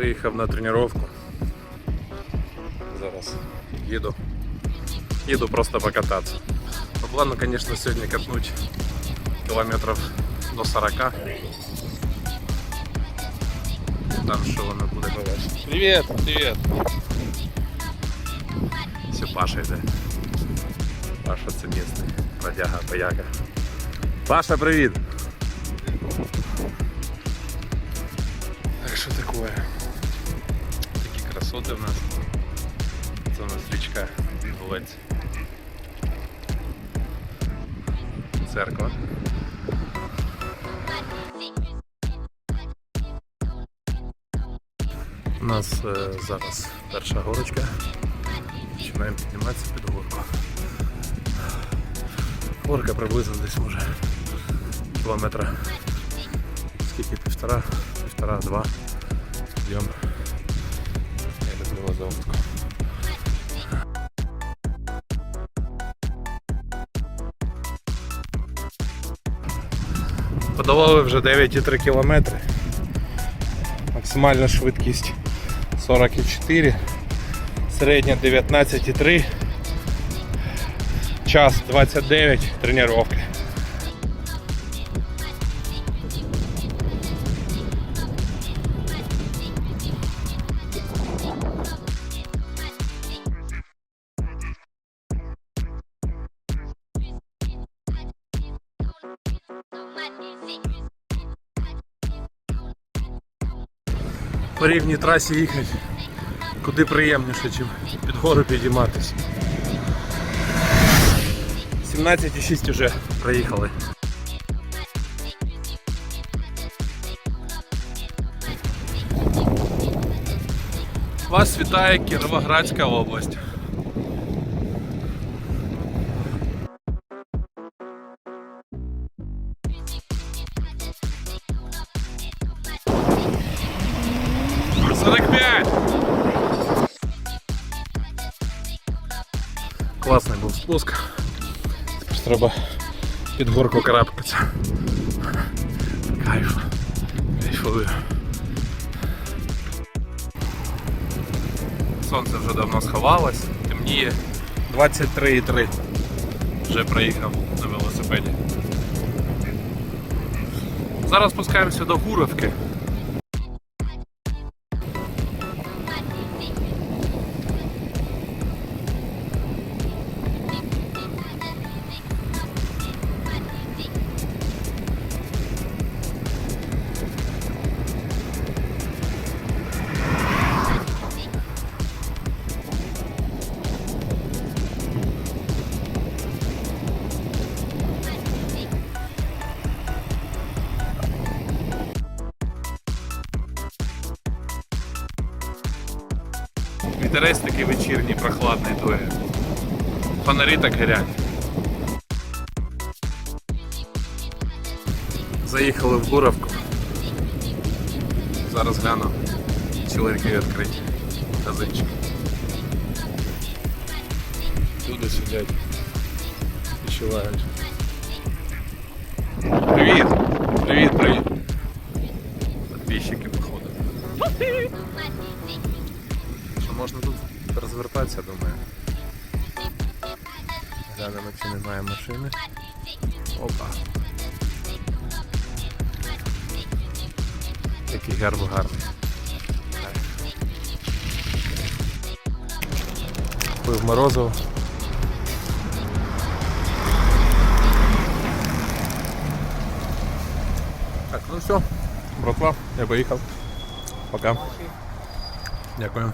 Виїхав на тренування. Зараз їду. Їду просто покататися. По плану, звісно, сьогодні катнуть кілометрів до 40. Там що воно буде бачити. Привіт, привіт. Все, Паша йде. Паша це місний. Продяга, пояга. Паша, привіт! Так що таке? Красоти в нас. Це у нас річка Волець. Церква. У нас е, зараз перша горочка. Починаємо підніматися під горку. Горка приблизно десь може кілометра. Скільки півтора, півтора, два. Я люблю Подолали вже 9,3 кілометри. Максимальна швидкість 44, середня 19,3, час 29, тренування. По рівній трасі їхати куди приємніше, чим під гору підійматися. 17,6 вже проїхали. Вас вітає Кіровоградська область. Пять. Класний був спуск. Тепер треба під горку карабкатися. Кайф. Кайфую. Сонце вже давно сховалось, темніє 23,3. Вже проїхав на велосипеді. Зараз спускаємося до Гуровки. Вітерець такий вечірній, прохладний дує. Фонарі так горять. Заїхали в Гуровку. Зараз гляну. Чи ларьки відкриті. Казинчик. Люди сидять. Відчувають. Привіт! Привіт, привіт! Можна тут розвертатися, думаю. Глянемо, чи немає машини. Опа. Який герб гарний. Пив морозиво. Так, ну все. Братва, я поїхав. Пока. Дякую.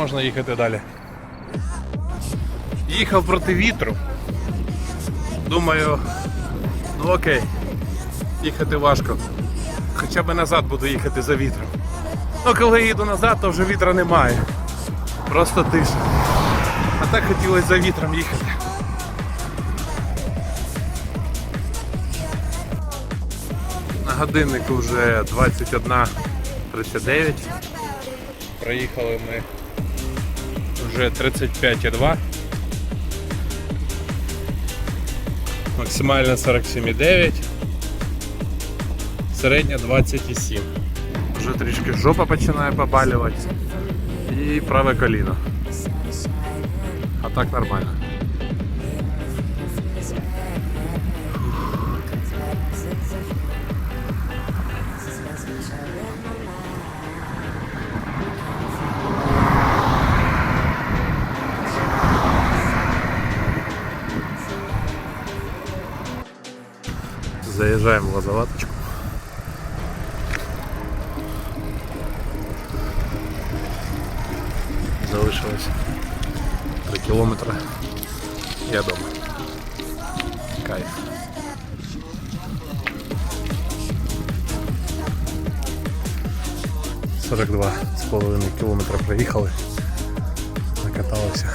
Можна їхати далі. Їхав проти вітру. Думаю, ну окей, їхати важко. хоча б назад буду їхати за вітром. Ну, коли їду назад, то вже вітра немає. Просто тиша. А так хотілося за вітром їхати. На годиннику вже 21.39. Проїхали ми вже 35,2. Максимально 47,9. Середня 20,7. Вже трішки жопа починає побалювати. І праве коліно. А так нормально. Заезжаем в лозоваточку. Залишилось 3 кілометри. Я дома. Кайф. Сорок два з половиною кілометра проїхали. Накаталися.